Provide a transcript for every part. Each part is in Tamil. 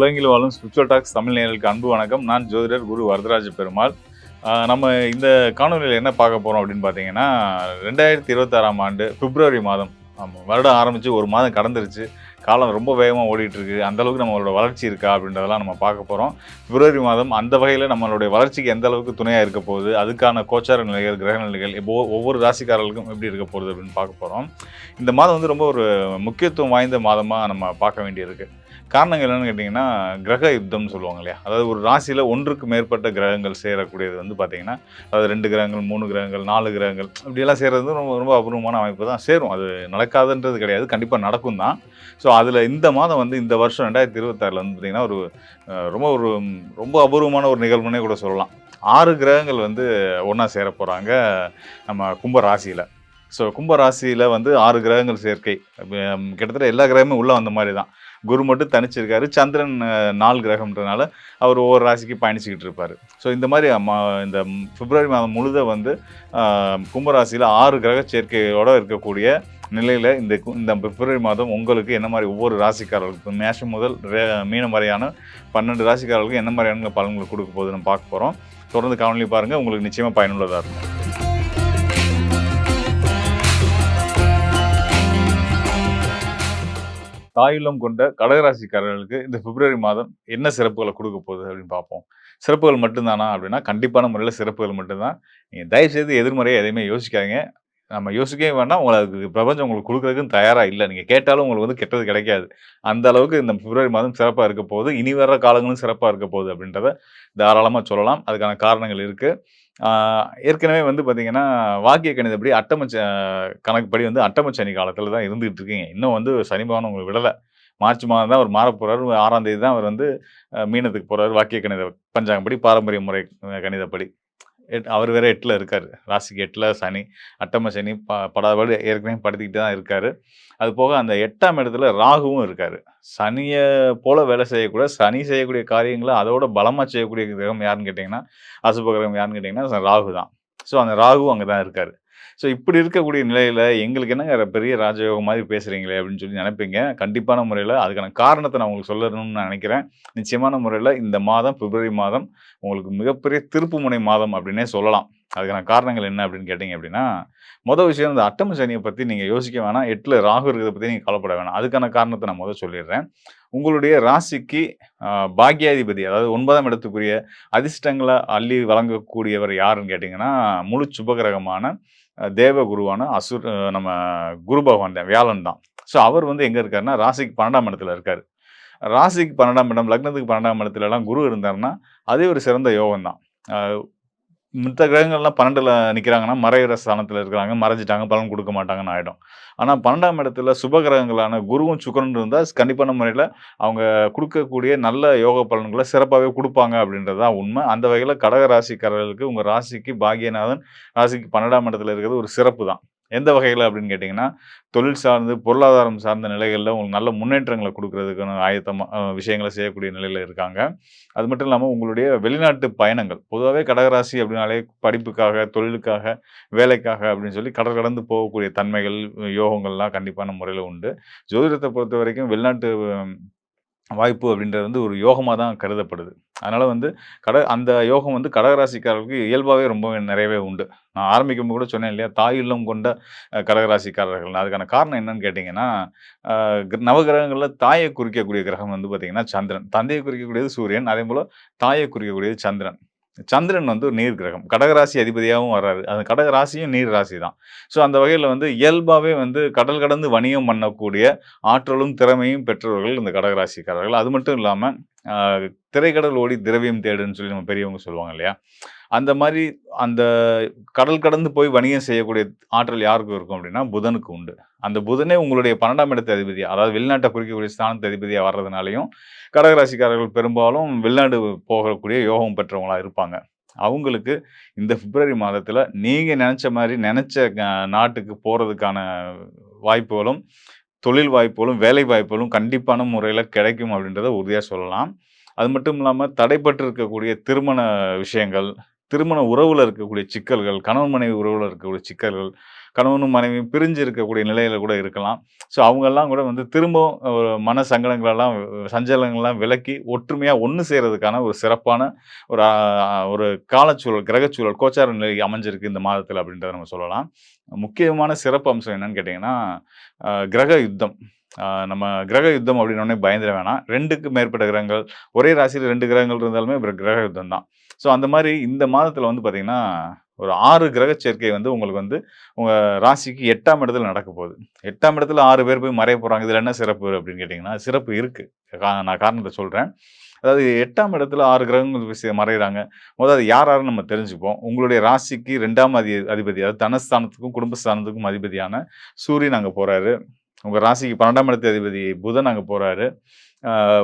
உலகில் வாழும் ஸ்பிரிச்சுவல் டாக்ஸ் தமிழ் நேர்களுக்கு அன்பு வணக்கம். நான் ஜோதிடர் குரு வரதராஜ பெருமாள். நம்ம இந்த காணொலியில் என்ன பார்க்க போகிறோம் அப்படின்னு பார்த்தீங்கன்னா ரெண்டாயிரத்தி இருபத்தாறாம் ஆண்டு பிப்ரவரி மாதம் ஆமாம் வருடம் ஆரம்பித்து ஒரு மாதம் கடந்துருச்சு. காலம் ரொம்ப வேகமாக ஓடிட்டுருக்கு. அந்தளவுக்கு நம்மளோட வளர்ச்சி இருக்கா அப்படின்றதெல்லாம் நம்ம பார்க்க போகிறோம் பிப்ரவரி மாதம் அந்த வகையில் நம்மளுடைய வளர்ச்சிக்கு எந்த அளவுக்கு துணையாக இருக்க போகுது அதுக்கான கோச்சார நிலைகள் கிரக நிலைகள் இப்போ ஒவ்வொரு ராசிக்காரர்களுக்கும் எப்படி இருக்க போகுது அப்படின்னு பார்க்க போகிறோம் இந்த மாதம் வந்து ரொம்ப ஒரு முக்கியத்துவம் வாய்ந்த மாதமாக நம்ம பார்க்க வேண்டியிருக்கு. காரணங்கள் என்னென்னு கேட்டிங்கன்னா கிரக யுத்தம்னு சொல்லுவாங்க இல்லையா? அதாவது ஒரு ராசியில் ஒன்றுக்கு மேற்பட்ட கிரகங்கள் சேரக்கூடியது வந்து பார்த்தீங்கன்னா அதாவது ரெண்டு கிரகங்கள் மூணு கிரகங்கள் நாலு கிரகங்கள் இப்படியெல்லாம் சேர்றது வந்து ரொம்ப ரொம்ப அபூர்வமான அமைப்பு தான். சேரும். அது நடக்காதுன்றது கிடையாது. கண்டிப்பாக நடக்கும் தான். ஸோ அதில் இந்த மாதம் வந்து இந்த வருஷம் ரெண்டாயிரத்தி இருபத்தாறில் வந்து பார்த்திங்கன்னா ஒரு ரொம்ப ஒரு ரொம்ப அபூர்வமான ஒரு நிகழ்வுனே கூட சொல்லலாம். ஆறு கிரகங்கள் வந்து ஒன்றா சேர போகிறாங்க நம்ம கும்ப ராசியில். ஸோ கும்ப ராசியில் வந்து ஆறு கிரகங்கள் சேர்க்கை. கிட்டத்தட்ட எல்லா கிரகமும் உள்ளே வந்த மாதிரி தான். குரு மட்டும் தனிச்சிருக்காரு. சந்திரன் நாள் நாலு கிரகம்ன்றனால அவர் ஒவ்வொரு ராசிக்கு பயணிச்சுக்கிட்டு இருப்பார். ஸோ இந்த மாதிரி இந்த பிப்ரவரி மாதம் முழுத வந்து கும்பராசியில் ஆறு கிரக சேர்க்கையோடு இருக்கக்கூடிய நிலையில் இந்த இந்த பிப்ரவரி மாதம் உங்களுக்கு என்ன மாதிரி ஒவ்வொரு ராசிக்காரர்களுக்கும் மேஷம் முதல் ரே- மீனம் வரையான பன்னெண்டு ராசிக்காரர்களுக்கும் என்ன மாதிரியான பலன்கள் கொடுக்க போகுதுன்னு பார்க்க போகிறோம் தொடர்ந்து காணொலி பாருங்கள் உங்களுக்கு நிச்சயமாக பயனுள்ளதாக இருக்கும். தாயுள்ளம் கொண்ட கடகராசிக்காரர்களுக்கு இந்த பிப்ரவரி மாதம் என்ன சிறப்புகளை கொடுக்க போகுது அப்படின்னு பார்ப்போம். சிறப்புகள் மட்டும்தானா அப்படின்னா கண்டிப்பான முறையில் சிறப்புகள் மட்டும்தான். நீங்கள் தயவுசெய்து எதிர்மறையை எதையுமே யோசிக்காதீங்க. நம்ம யோசிக்கவே வேண்டாம் உங்களுக்கு பிரபஞ்சம் உங்களுக்கு கொடுக்குறதுக்குன்னு தயாராக இல்லை. நீங்கள் கேட்டாலும் உங்களுக்கு வந்து கெட்டது கிடைக்காது. அந்த அளவுக்கு இந்த பிப்ரவரி மாதம் சிறப்பாக இருக்க போகுது. இனி வர்ற காலங்களும் சிறப்பாக இருக்க போகுது அப்படின்றத தாராளமாக சொல்லலாம். அதுக்கான காரணங்கள் இருக்குது ஏற்கனவே வந்து பார்த்தீங்கன்னா வாக்கிய கணிதப்படி அட்டமச்ச கணக்குப்படி வந்து அட்டமச்சனி காலத்தில் தான் இருந்துகிட்டு இருக்கீங்க. இன்னும் வந்து சனி பகவான் உங்களுக்கு விடலை. மார்ச் மாதம் தான் அவர் மாற போகிறார் ஆறாம் தேதி தான் அவர் வந்து மீனத்துக்கு போகிறார் வாக்கிய கணித பஞ்சாங்கப்படி பாரம்பரிய முறை கணிதப்படி. எட் அவர் வேற எட்டில் இருக்கார். ராசிக்கு எட்டில் சனி அட்டம சனி ப படாதபாடு ஏற்கனவே படுத்திக்கிட்டு தான் இருக்கார். அது போக அந்த எட்டாம் இடத்துல ராகுவும் இருக்கார். சனியை போல் வேலை செய்யக்கூட சனி செய்யக்கூடிய காரியங்களை அதோட பலமாக செய்யக்கூடிய கிரகம் யாருன்னு கேட்டிங்கன்னா அசுப கிரகம் யாருன்னு கேட்டிங்கன்னா ராகு தான் ஸோ அந்த ராகு அங்கே தான் இருக்கார். ஸோ இப்படி இருக்கக்கூடிய நிலையில் எங்களுக்கு என்னங்க பெரிய ராஜயோகம் மாதிரி பேசுகிறீங்களே அப்படின்னு சொல்லி நினைப்பீங்க. கண்டிப்பான முறையில் அதுக்கான காரணத்தை நான் உங்களுக்கு சொல்லணும்னு நான் நினைக்கிறேன். நிச்சயமான முறையில் இந்த மாதம் பிப்ரவரி மாதம் உங்களுக்கு மிகப்பெரிய திருப்புமுனை மாதம் அப்படின்னே சொல்லலாம். அதுக்கான காரணங்கள் என்ன அப்படின்னு கேட்டிங்க அப்படின்னா மொதல் விஷயம் இந்த அட்டம சனியை பற்றி நீங்கள் யோசிக்க வேணாம். எட்டில் ராகு இருக்கிறத பற்றி நீங்கள் கவலைப்பட வேணாம். அதுக்கான காரணத்தை நான் முதல் சொல்லிடுறேன். உங்களுடைய ராசிக்கு பாக்யாதிபதி அதாவது ஒன்பதாம் இடத்துக்குரிய அதிர்ஷ்டங்களை அள்ளி வழங்கக்கூடியவர் யாருன்னு கேட்டிங்கன்னா முழு சுபகிரகமான தேவகுருவான அசுர் நம்ம குரு பகவான் தான் வியாழன் தான். ஸோ அவர் வந்து எங்கே இருக்காருன்னா ராசிக்கு பன்னெண்டாம் இடத்துல இருக்கார். ராசிக்கு பன்னெண்டாம் இடம் லக்னத்துக்கு பன்னெண்டாம் இடத்துலலாம் குரு இருந்தாருன்னா அதே ஒரு சிறந்த யோகம் தான் மற்ற கிரகங்கள்லாம் பன்னெண்டில் நிற்கிறாங்கன்னா மறையிற ஸ்தானத்தில் இருக்கிறாங்க மறைஞ்சிட்டாங்க பலன் கொடுக்க மாட்டாங்கன்னு ஆகிடும் ஆனால் பன்னெண்டாம் இடத்துல சுப கிரகங்களான குருவும் சுக்கரன் இருந்தால் கண்டிப்பான முறையில் அவங்க கொடுக்கக்கூடிய நல்ல யோக பலன்களை சிறப்பாகவே கொடுப்பாங்க அப்படின்றது தான் உண்மை. அந்த வகையில் கடக ராசிக்காரர்களுக்கு உங்கள் ராசிக்கு பாகியநாதன் ராசிக்கு பன்னெண்டாம் இடத்துல இருக்கிறது ஒரு சிறப்பு தான். எந்த வகையில் அப்படின்னு கேட்டிங்கன்னா தொழில் சார்ந்து பொருளாதாரம் சார்ந்த நிலைகளில் உங்களுக்கு நல்ல முன்னேற்றங்களை கொடுக்கறதுக்கான ஆயத்தமாக விஷயங்களை செய்யக்கூடிய நிலையில் இருக்காங்க. அது மட்டும் இல்லாமல் உங்களுடைய வெளிநாட்டு பயணங்கள் பொதுவாகவே கடகராசி அப்படின்னாலே படிப்புக்காக தொழிலுக்காக வேலைக்காக அப்படின்னு சொல்லி கடல் கடந்து போகக்கூடிய தன்மைகள் யோகங்கள்லாம் கண்டிப்பான முறையில் உண்டு. ஜோதிடத்தை பொறுத்த வரைக்கும் வெளிநாட்டு வாய்ப்பு அப்படின்றது வந்து ஒரு யோகமாக தான் கருதப்படுது. அதனால் வந்து கட அந்த யோகம் வந்து கடகராசிக்காரர்களுக்கு இயல்பாகவே ரொம்ப நிறையவே உண்டு. நான் ஆரம்பிக்கும் கூட சொன்னேன் இல்லையா தாய் இல்லம் கொண்ட கடகராசிக்காரர்கள். அதுக்கான காரணம் என்னன்னு கேட்டிங்கன்னா நவகிரகங்களில் தாயை குறிக்கக்கூடிய கிரகம் வந்து பார்த்திங்கன்னா சந்திரன். தந்தையை குறிக்கக்கூடியது சூரியன். அதே போல் தாயை குறிக்கக்கூடியது சந்திரன். சந்திரன் வந்து ஒரு நீர் கிரகம். கடகராசி அதிபதியாகவும் வர்றாரு. அந்த கடகராசியும் நீர் ராசி தான் ஸோ அந்த வகையில் வந்து இயல்பாகவே வந்து கடல் கடந்து வணிகம் பண்ணக்கூடிய ஆற்றலும் திறமையும் பெற்றவர்கள் இந்த கடகராசிக்காரர்கள். அது மட்டும் இல்லாமல் திரைக்கடல் ஓடி திரவியம் தேடுன்னு சொல்லி நம்ம பெரியவங்க சொல்லுவாங்க இல்லையா? அந்த மாதிரி அந்த கடல் கடந்து போய் வணிகம் செய்யக்கூடிய ஆற்றல் யாருக்கு இருக்கும் அப்படின்னா புதனுக்கு உண்டு. அந்த புதனே உங்களுடைய பன்னெண்டாம் இடத்து அதிபதி அதாவது வெளிநாட்டை குறிக்கக்கூடிய ஸ்தானத்து அதிபதியாக வர்றதுனாலையும் கடகராசிக்காரர்கள் பெரும்பாலும் வெளிநாடு போகக்கூடிய யோகம் பெற்றவங்களாக இருப்பாங்க. அவங்களுக்கு இந்த பிப்ரவரி மாதத்தில் நீங்கள் நினச்ச மாதிரி நினச்ச நாட்டுக்கு போகிறதுக்கான வாய்ப்புகளும் தொழில் வாய்ப்புகளும் வேலை வாய்ப்புகளும் கண்டிப்பான முறையில் கிடைக்கும் அப்படின்றத உறுதியாக சொல்லலாம். அது மட்டும் இல்லாமல் தடைப்பட்டு இருக்கக்கூடிய திருமண விஷயங்கள் திருமண உறவில் இருக்கக்கூடிய சிக்கல்கள், கணவன் மனைவி உறவில் இருக்கக்கூடிய சிக்கல்கள், கணவனும் மனைவியும் பிரிஞ்சு இருக்கக்கூடிய நிலையில கூட இருக்கலாம். ஸோ அவங்கெல்லாம் கூட வந்து திரும்பவும் ஒரு மன சங்கடங்களெல்லாம் சஞ்சலங்கள்லாம் விலக்கி ஒற்றுமையாக ஒன்று செய்கிறதுக்கான ஒரு சிறப்பான ஒரு ஒரு காலச்சூழல், கிரகச்சூழல், கோச்சார நிலை அமைஞ்சிருக்கு இந்த மாதத்தில் அப்படின்றத நம்ம சொல்லலாம். முக்கியமான சிறப்பு அம்சம் என்னன்னு கேட்டிங்கன்னா கிரக யுத்தம். நம்ம கிரக யுத்தம் அப்படின்னோனே பயந்துட வேணாம். ரெண்டுக்கு மேற்பட்ட கிரகங்கள், ஒரே ராசியில் ரெண்டு கிரகங்கள் இருந்தாலுமே ஒரு கிரக யுத்தம் தான். ஸோ அந்த மாதிரி இந்த மாதத்தில் வந்து பார்த்திங்கன்னா ஒரு ஆறு கிரக சேர்க்கை வந்து உங்களுக்கு வந்து உங்கள் ராசிக்கு எட்டாம் இடத்துல நடக்க போகுது. எட்டாம் இடத்துல ஆறு பேர் போய் மறைய போகிறாங்க இதில் என்ன சிறப்பு அப்படின்னு கேட்டிங்கன்னா சிறப்பு இருக்குது கா நான் காரணத்தை சொல்கிறேன் அதாவது எட்டாம் இடத்துல ஆறு கிரகங்கள் மறைகிறாங்க முதல் அது யார் யாருன்னு நம்ம தெரிஞ்சுப்போம். உங்களுடைய ராசிக்கு ரெண்டாம் அதி அதிபதி அதாவது தனஸ்தானத்துக்கும், குடும்பஸ்தானத்துக்கும் அதிபதியான சூரியன் அங்கே போகிறாரு உங்கள் ராசிக்கு 12ஆம் இடத்து அதிபதி புதன் அங்கே போகிறாரு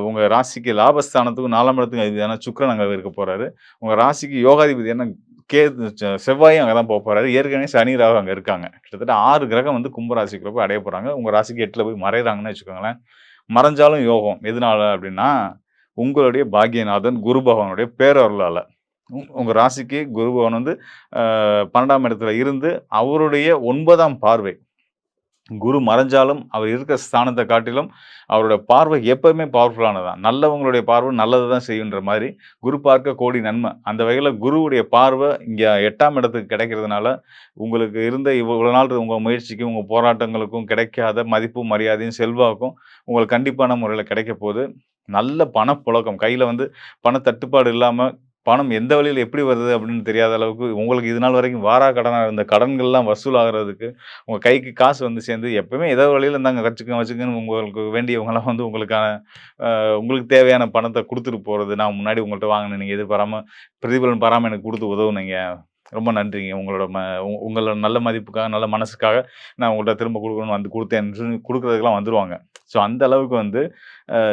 உங்கள் ராசிக்கு லாபஸ்தானத்துக்கும் நாலாம் இடத்துக்கும் அதிபதியான சுக்கிரன் அங்கே இருக்க போகிறாரு உங்கள் ராசிக்கு யோகாதிபதியான என்ன கே செவ்வாயும் அங்கே தான் போக போகிறாரு ஏற்கனவே சனி, ராகு அங்கே இருக்காங்க. கிட்டத்தட்ட ஆறு கிரகம் வந்து கும்பராசிக்குள்ள போய் அடைய போகிறாங்க உங்கள் ராசிக்கு எட்டில் போய் மறைகிறாங்கன்னு வச்சுக்கோங்களேன். மறைஞ்சாலும் யோகம். எதனால அப்படின்னா, உங்களுடைய பாக்யநாதன் குரு பகவானுடைய பேரருளால் உங்கள் ராசிக்கு குரு பகவான் வந்து பன்னெண்டாம் இடத்துல இருந்து அவருடைய ஒன்பதாம் பார்வை. குரு மறைஞ்சாலும் அவர் இருக்கிற ஸ்தானத்தை காட்டிலும் அவரோட பார்வை எப்பவுமே பவர்ஃபுல்லானது தான். நல்லவங்களுடைய பார்வை நல்லது தான் செய்யுன்ற மாதிரி குரு பார்க்க கோடி நன்மை. அந்த வகையில் குருவுடைய பார்வை இங்கே எட்டாம் இடத்துக்கு கிடைக்கிறதுனால, உங்களுக்கு இருந்த இவ்வளவு நாள் உங்கள் முயற்சிக்கும், உங்கள் போராட்டங்களுக்கும் கிடைக்காத மதிப்பும், மரியாதையும், செல்வாக்கும் உங்களுக்கு கண்டிப்பான முறையில் கிடைக்க போது. நல்ல பணப்புழக்கம். கையில் வந்து பண தட்டுப்பாடு இல்லாமல் பணம் எந்த வழியில் எப்படி வருது அப்படின்னு தெரியாத அளவுக்கு, உங்களுக்கு இது நாள் வரைக்கும் வாரா கடனாக இருந்த கடன்கள்லாம் வசூல் ஆகுறதுக்கு, உங்கள் கைக்கு காசு வந்து சேர்ந்து எப்பவுமே ஏதோ வழியில் இருந்தாங்க இந்தாங்க வச்சுக்கங்க உங்களுக்கு வேண்டியவங்களாம் வந்து உங்களுக்கான உங்களுக்கு தேவையான பணத்தை கொடுத்துட்டு போகிறது நான் முன்னாடி உங்கள்கிட்ட வாங்கினேன் நீங்கள் எதிர்பாராமல் பிரதிபலன் பராமல் எனக்கு கொடுத்து உதவுனீங்க. ரொம்ப நன்றிங்க. உங்களோட ம உங்களோட நல்ல மதிப்புக்காக, நல்ல மனசுக்காக நான் உங்கள்ட்ட திரும்ப கொடுக்கணும்னு வந்து கொடுத்தேன் சொல்லி வந்துடுவாங்க வந்துருவாங்க. ஸோ அந்த அளவுக்கு வந்து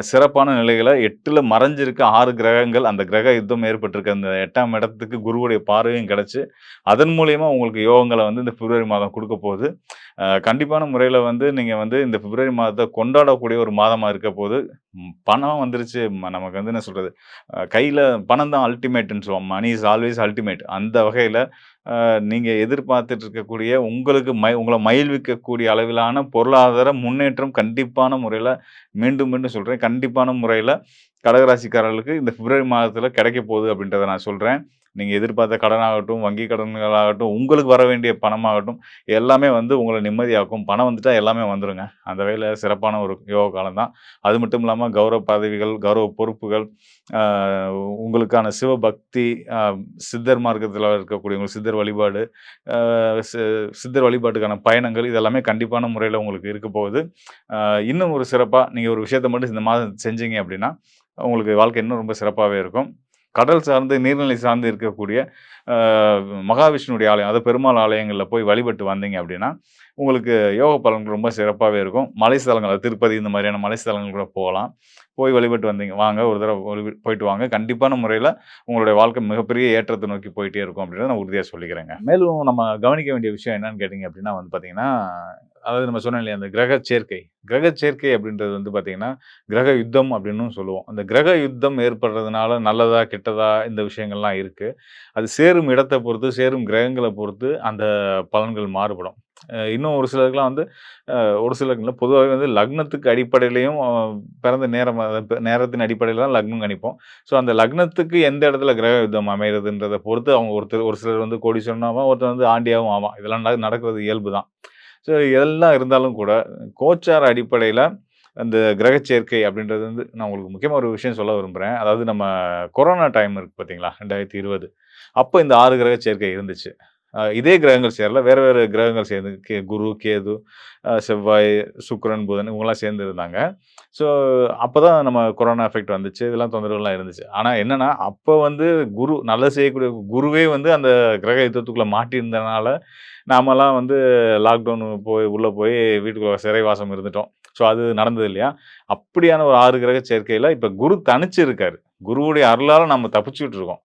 சிறப்பான நிலைகளை எட்டில் மறைஞ்சிருக்க ஆறு கிரகங்கள், அந்த கிரக யுத்தம் ஏற்பட்டிருக்க அந்த எட்டாம் இடத்துக்கு குருவுடைய பார்வையும் கிடச்சி அதன் மூலயமா உங்களுக்கு யோகங்களை வந்து இந்த பிப்ரவரி மாதம் கொடுக்க போகுது கண்டிப்பான முறையில் வந்து நீங்கள் வந்து இந்த பிப்ரவரி மாதத்தை கொண்டாடக்கூடிய ஒரு மாதமாக இருக்க போது. பணம் வந்துருச்சு. நமக்கு வந்து என்ன சொல்கிறது கையில் பணம் தான் அல்டிமேட்ன்னு சொல்லுவோம். Money is always ultimate. அந்த வகையில் நீங்கள் எதிர்பார்த்துட்டு இருக்கக்கூடிய உங்களுக்கு மை உங்களை மயில்விக்கக்கூடிய அளவிலான பொருளாதார முன்னேற்றம் கண்டிப்பான முறையில் மீண்டும், மீண்டும் சொல்கிறேன் கண்டிப்பான முறையில் கடகராசிக்காரர்களுக்கு இந்த பிப்ரவரி மாதத்தில் கிடைக்க போகுது அப்படின்றத நான் சொல்கிறேன் நீங்கள் எதிர்பார்த்த கடனாகட்டும், வங்கி கடன்களாகட்டும், உங்களுக்கு வர வேண்டிய பணமாகட்டும், எல்லாமே வந்து உங்களை நிம்மதியாக்கும். பணம் வந்துட்டால் எல்லாமே வந்துருங்க. அந்த வகையில சிறப்பான ஒரு யோக காலம் தான். அது மட்டும் இல்லாமல் கௌரவ பதவிகள், கௌரவ பொறுப்புகள், உங்களுக்கான சிவபக்தி, சித்தர் மார்க்கத்தில் இருக்கக்கூடிய உங்க சித்தர் வழிபாடு, சி சித்தர் வழிபாட்டுக்கான பயணங்கள் இதெல்லாமே கண்டிப்பான முறையில் உங்களுக்கு இருக்க போகுது. இன்னும் ஒரு சிறப்பாக நீங்கள் ஒரு விஷயத்த மட்டும் இந்த மாதம் செஞ்சீங்க அப்படின்னா, உங்களுக்கு வாழ்க்கை இன்னும் ரொம்ப சிறப்பாகவே இருக்கும். கடல் சார்ந்து, நீர்நிலை சார்ந்து இருக்கக்கூடிய மகாவிஷ்ணுடைய ஆலயம், அதாவது பெருமாள் ஆலயங்களில் போய் வழிபட்டு வந்தீங்க அப்படின்னா, உங்களுக்கு யோக பலன்கள் ரொம்ப சிறப்பாகவே இருக்கும். மலை ஸ்தலங்கள் திருப்பதி இந்த மாதிரியான மலை ஸ்தலங்கள் கூட போகலாம். போய் வழிபட்டு வந்தீங்க வாங்க ஒரு தடவை போயிட்டு வாங்க. கண்டிப்பான முறையில் உங்களுடைய வாழ்க்கை மிகப்பெரிய ஏற்றத்தை நோக்கி போயிட்டே இருக்கும் அப்படின்றத நான் உறுதியாக சொல்லிக்கிறேங்க. மேலும் நம்ம கவனிக்க வேண்டிய விஷயம் என்னன்னு கேட்டிங்க அப்படின்னா வந்து பார்த்தீங்கன்னா, அதாவது நம்ம சொன்னோம் இல்லையா, அந்த கிரக சேர்க்கை. கிரக சேர்க்கை அப்படின்றது வந்து பார்த்தீங்கன்னா, கிரக யுத்தம் அப்படின்னும் சொல்லுவோம். அந்த கிரக யுத்தம் ஏற்படுறதுனால நல்லதா, கெட்டதா இந்த விஷயங்கள்லாம் இருக்குது அது சேரும் இடத்தை பொறுத்து, சேரும் கிரகங்களை பொறுத்து அந்த பலன்கள் மாறுபடும். இன்னும் ஒரு சிலருக்குலாம் வந்து ஒரு சிலருக்கு பொதுவாக வந்து லக்னத்துக்கு அடிப்படையிலையும் பிறந்த நேரம் நேரத்தின் அடிப்படையில் தான் லக்னம் கணிப்போம். ஸோ அந்த லக்னத்துக்கு எந்த இடத்துல கிரக யுத்தம் அமைகிறதுன்றதை பொறுத்து அவங்க ஒருத்தர் ஒரு சிலர் வந்து கோடீஸ்வரனும் ஒருத்தர் வந்து ஆண்டியாவும் ஆவான். இதெல்லாம் நடக்கிறது இயல்பு தான். ஸோ இதெல்லாம் இருந்தாலும் கூட கோச்சார அடிப்படையில் அந்த கிரக சேர்க்கை அப்படின்றது வந்து நான் உங்களுக்கு முக்கியமாக ஒரு விஷயம் சொல்ல விரும்புகிறேன் அதாவது நம்ம கொரோனா டைம் இருக்குது பார்த்தீங்களா? ரெண்டாயிரத்து இருபது அப்போ இந்த ஆறு கிரக சேர்க்கை இருந்துச்சு. இதே கிரகங்கள் சேரல. வேற வேற கிரகங்கள் சேர்ந்து கே குரு, கேது, செவ்வாய், சுக்ரன் புதன் இவங்கெல்லாம் சேர்ந்து இருந்தாங்க. ஸோ அப்பதான் நம்ம கொரோனா எஃபெக்ட் வந்துச்சு. இதெல்லாம் தொந்தரவுலாம் இருந்துச்சு. ஆனால் என்னென்னா அப்போ வந்து குரு நல்லது செய்யக்கூடிய குருவே வந்து அந்த கிரக யுத்தத்துக்குள்ளே மாட்டியிருந்தனால, நாமெல்லாம் வந்து லாக்டவுன் போய் உள்ளே போய் வீட்டுக்குள்ளே சிறைவாசம் இருந்துட்டோம். ஸோ அது நடந்தது இல்லையா? அப்படியான ஒரு ஆறு கிரக சேர்க்கையில் இப்போ குரு தனிச்சு இருக்காரு. குருவுடைய அருளால் நம்ம தப்பிச்சுட்டு இருக்கோம்.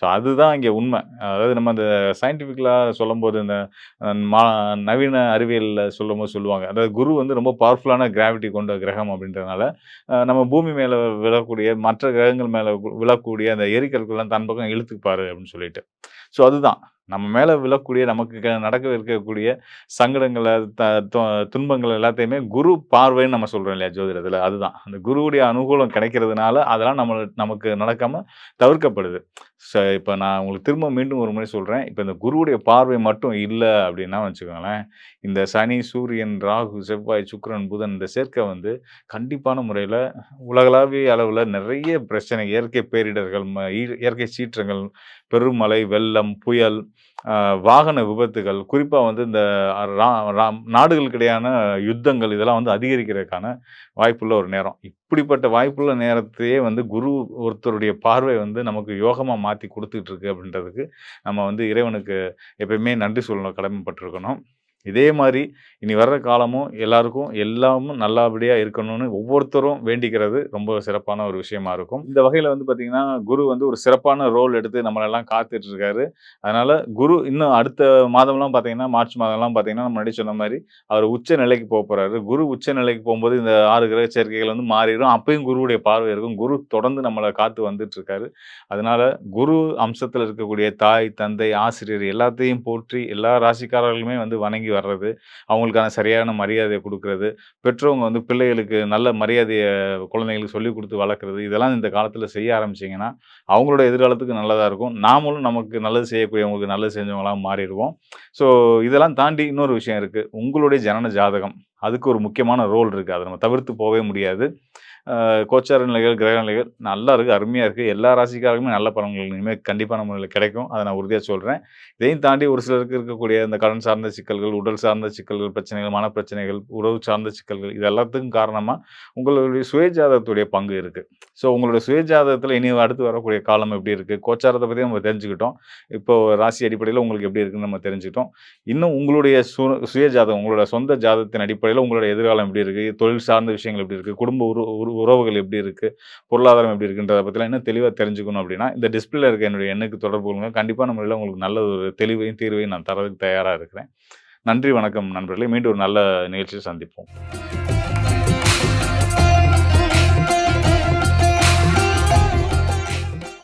ஸோ அதுதான் இங்கே உண்மை. அதாவது நம்ம அந்த சயின்டிஃபிக்கலாக சொல்லும்போது இந்த மா நவீன அறிவியலில் சொல்லும் போது சொல்லுவாங்க. அதாவது குரு வந்து ரொம்ப பவர்ஃபுல்லான கிராவிட்டி கொண்ட கிரகம் அப்படின்றதுனால நம்ம பூமி மேலே விழக்கூடிய மற்ற கிரகங்கள் மேலே விழக்கூடிய அந்த எரிக்கற்கள்லாம் தன் பக்கம் இழுத்துப்பாரு அப்படின்னு சொல்லிட்டு. ஸோ அதுதான். நம்ம மேலே விழக்கூடிய நமக்கு க- நடக்க இருக்கக்கூடிய சங்கடங்களை த து- துன்பங்கள் எல்லாத்தையுமே குரு பார்வைன்னு நம்ம சொல்கிறோம் இல்லையா ஜோதிடத்தில்? அதுதான். அந்த குருவுடைய அனுகூலம் கிடைக்கிறதுனால அதெல்லாம் நம்ம நமக்கு நடக்காமல் தவிர்க்கப்படுது. ஸோ இப்போ நான் உங்களுக்கு திரும்ப மீண்டும் ஒரு முறை சொல்கிறேன் இப்போ இந்த குருவுடைய பார்வை மட்டும் இல்லை அப்படின்னா வச்சுக்கோங்களேன் இந்த சனி சூரியன் ராகு செவ்வாய் சுக்கரன் புதன் இந்த சேர்க்கை வந்து கண்டிப்பான முறையில் உலகளாவிய அளவில் நிறைய பிரச்சனை இயற்கை பேரிடர்கள் ம இயற்கை சீற்றங்கள் பெருமழை வெள்ளம் புயல் வாகன விபத்துகள் குறிப்பாக வந்து இந்த ரா- நாடுகளுக்கிடையான யுத்தங்கள் இதெல்லாம் வந்து அதிகரிக்கிறதுக்கான வாய்ப்புள்ள ஒரு நேரம். இப்படிப்பட்ட வாய்ப்புள்ள நேரத்தையே வந்து குரு ஒருத்தருடைய பார்வை வந்து நமக்கு யோகமாக மாற்றி கொடுத்துட்ருக்கு அப்படின்றதுக்கு நம்ம வந்து இறைவனுக்கு எப்பயுமே நன்றி சொல்லணும் கடமைப்பட்டிருக்கணும். இதே மாதிரி இனி வர்ற காலமும் எல்லாருக்கும் எல்லாமும் நல்லபடியாக இருக்கணும்னு ஒவ்வொருத்தரும் வேண்டிக்கிறது ரொம்ப சிறப்பான ஒரு விஷயமா இருக்கும். இந்த வகையில் வந்து பார்த்திங்கன்னா குரு வந்து ஒரு சிறப்பான ரோல் எடுத்து நம்மளெல்லாம் காத்துட்ருக்காரு. அதனால் குரு இன்னும் அடுத்த மாதம்லாம் பார்த்தீங்கன்னா மார்ச் மாதம்லாம் பார்த்தீங்கன்னா நம்ம முன்னாடி சொன்ன மாதிரி அவர் உச்ச நிலைக்கு போக போகிறாரு குரு உச்ச நிலைக்கு போகும்போது இந்த ஆறு கிரக சேர்க்கைகள் வந்து மாறிடும். அப்பயும் குருவுடைய பார்வை இருக்கும். குரு தொடர்ந்து நம்மளை காத்து வந்துட்டுருக்காரு அதனால் குரு அம்சத்தில் இருக்கக்கூடிய தாய் தந்தை ஆசிரியர் எல்லாத்தையும் போற்றி எல்லா ராசிக்காரர்களுமே வந்து வணங்கி வர்றது அவங்களுக்கான சரியான மரியாதையை கொடுக்கறது பெற்றவங்க வந்து பிள்ளைகளுக்கு நல்ல மரியாதையை குழந்தைகளுக்கு சொல்லி கொடுத்து வளர்க்குறது இதெல்லாம் இந்த காலத்தில் செய்ய ஆரம்பிச்சிங்கன்னா அவங்களோட எதிர்காலத்துக்கு நல்லதாக இருக்கும். நாமளும் நமக்கு நல்லது செய்யக்கூடியவங்களுக்கு நல்லது செஞ்சவங்களாம் மாறிடுவோம். ஸோ இதெல்லாம் தாண்டி இன்னொரு விஷயம் இருக்குது உங்களுடைய ஜனன ஜாதகம் அதுக்கு ஒரு முக்கியமான ரோல் இருக்குது அதை நம்ம தவிர்த்து போகவே முடியாது. கோச்சார நிலைகள் கிரக நிலைகள் நல்லா இருக்குது அருமையாக இருக்குது எல்லா ராசிக்காரருக்குமே நல்ல பலன்கள் இனிமேல் கண்டிப்பான முறையில் கிடைக்கும். அதை நான் உறுதியாக சொல்கிறேன் இதையும் தாண்டி ஒரு சிலருக்கு இருக்கக்கூடிய இந்த கடன் சார்ந்த சிக்கல்கள் உடல் சார்ந்த சிக்கல்கள் பிரச்சனைகள் மனப்பிரச்சனைகள் உறவு சார்ந்த சிக்கல்கள் இது எல்லாத்துக்கும் காரணமாக உங்களுடைய சுயஜாதகத்துடைய பங்கு இருக்குது ஸோ உங்களுடைய சுயஜாதகத்தில் இனி அடுத்து வரக்கூடிய காலம் எப்படி இருக்குது கோச்சாரத்தை பற்றி நம்ம தெரிஞ்சுக்கிட்டோம். இப்போ ராசி அடிப்படையில் உங்களுக்கு எப்படி இருக்குன்னு நம்ம தெரிஞ்சுக்கிட்டோம். இன்னும் உங்களுடைய சு சுயஜாதகம் உங்களோட சொந்த ஜாதகத்தின் அடிப்படையில் உங்களோட எதிர்காலம் எப்படி இருக்குது தொழில் சார்ந்த விஷயங்கள் எப்படி இருக்குது குடும்ப உரு உரு- உறவுகள் எப்படி இருக்குது பொருளாதாரம் எப்படி இருக்குன்றத பற்றிலாம் இன்னும் தெளிவாக தெரிஞ்சுக்கணும் அப்படின்னா இந்த டிஸ்பிளேல இருக்க என்னுடைய எண்ணுக்கு தொடர்பு கொள்ளுங்க. கண்டிப்பான முறையில் உங்களுக்கு நல்ல ஒரு தெளிவையும் தீர்வையும் நான் தரதுக்கு தயாராக இருக்கிறேன். நன்றி வணக்கம் நண்பர்களே. மீண்டும் ஒரு நல்ல நிகழ்ச்சியில் சந்திப்போம்.